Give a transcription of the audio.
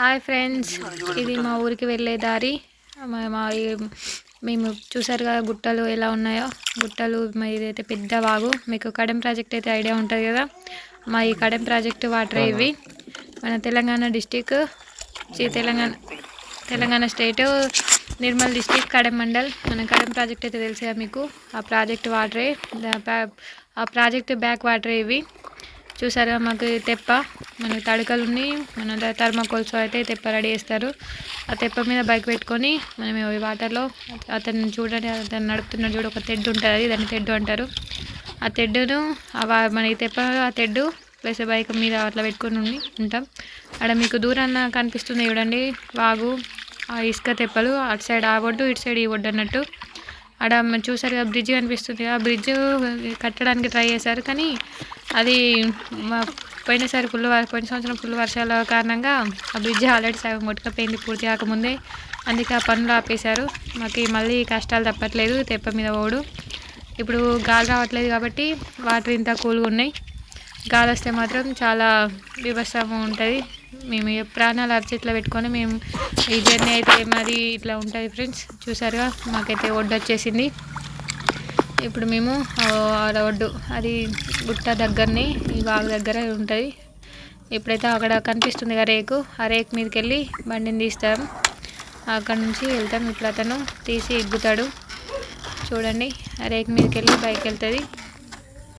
Hi friends ఇది మా ఊరికి వెళ్ళే దారి. మా మా మేము చూసారు కదా గుట్టలు ఎలా ఉన్నాయో. గుట్టలు మా ఇదైతే పెద్ద వాగు. మీకు కడెం ప్రాజెక్ట్ అయితే ఐడియా ఉంటుంది కదా. మా ఈ కడెం ప్రాజెక్ట్ వాటర్ ఇవి. మన Telangana district Telangana Telangana state Nirmal district Kadem mandal. మన కడెం ప్రాజెక్ట్ అయితే తెలుసు మీకు? ఆ ప్రాజెక్ట్ వాటరే దా- ఆ ప్రాజెక్ట్ బ్యాక్ వాటరే ఇవి. చూసారా మాకు తెప్ప మన తడకలు ఉన్నాయి మన థర్మాకోల్స్ అయితే తెప్ప రెడీ చేస్తారు. ఆ తెప్ప మీద బైక్ పెట్టుకొని మనం ఈ వాటర్లో అతను చూడండి అతను నడుపుతున్నాడు చూడు ఒక తెడ్డు ఉంటుంది దాన్ని తెడ్డు అంటారు. ఆ తెడ్డును ఆ వా- మన ఈ తెప్ప ఆ తెడ్డు ప్లస్ బైక్ మీద అట్లా పెట్టుకొని ఉండి ఉంటాం. అక్కడ మీకు దూరాన కనిపిస్తుంది చూడండి వాగు ఆ ఇసుక తెప్పలు అటు సైడ్ ఆ ఒడ్డు ఇటు సైడ్ ఈ ఒడ్డు అన్నట్టు. ఆడ చూసారుగా చూసారు కదా బ్రిడ్జ్ కనిపిస్తుంది. ఆ బ్రిడ్జ్ కట్టడానికి ట్రై చేశారు కానీ అది మా పోయినసారి ఫుల్ పోయిన సంవత్సరం ఫుల్ వర్షాల కారణంగా ఆ బ్రిడ్జ్ ఆల్రెడీ సగం కొట్టుకపోయింది పూర్తి కాకముందే. అందుకే ఆ పనులు ఆపేశారు. మాకు మళ్ళీ కష్టాలు తప్పట్లేదు తెప్ప మీద ఓడు ఇప్పుడు గాలి రావట్లేదు కాబట్టి వాటర్ ఇంత కూల్గా ఉన్నాయి. గాలి వస్తే మాత్రం చాలా వివసం ఉంటుంది. మేము ప్రాణాలు అరచేతిలో పెట్టుకొని మేము ఈ జర్నీ అయితే మరి ఇట్లా ఉంటుంది ఫ్రెండ్స్. చూసారుగా? మాకైతే ఒడ్డు వచ్చేసింది ఇప్పుడు మేము ఆ ఒడ్డు అది గుట్ట దగ్గరనే ఈ వాగు దగ్గర ఉంటుంది. ఎప్పుడైతే అక్కడ కనిపిస్తుంది కదా రేకు ఆ రేకు మీదకి వెళ్ళి బండిని తీస్తాం. అక్కడ నుంచి వెళ్తాం. ఇప్పుడు అతను తీసి ఎగ్గుతాడు చూడండి ఆ రేకు మీదకి వెళ్ళి బైక్ వెళ్తుంది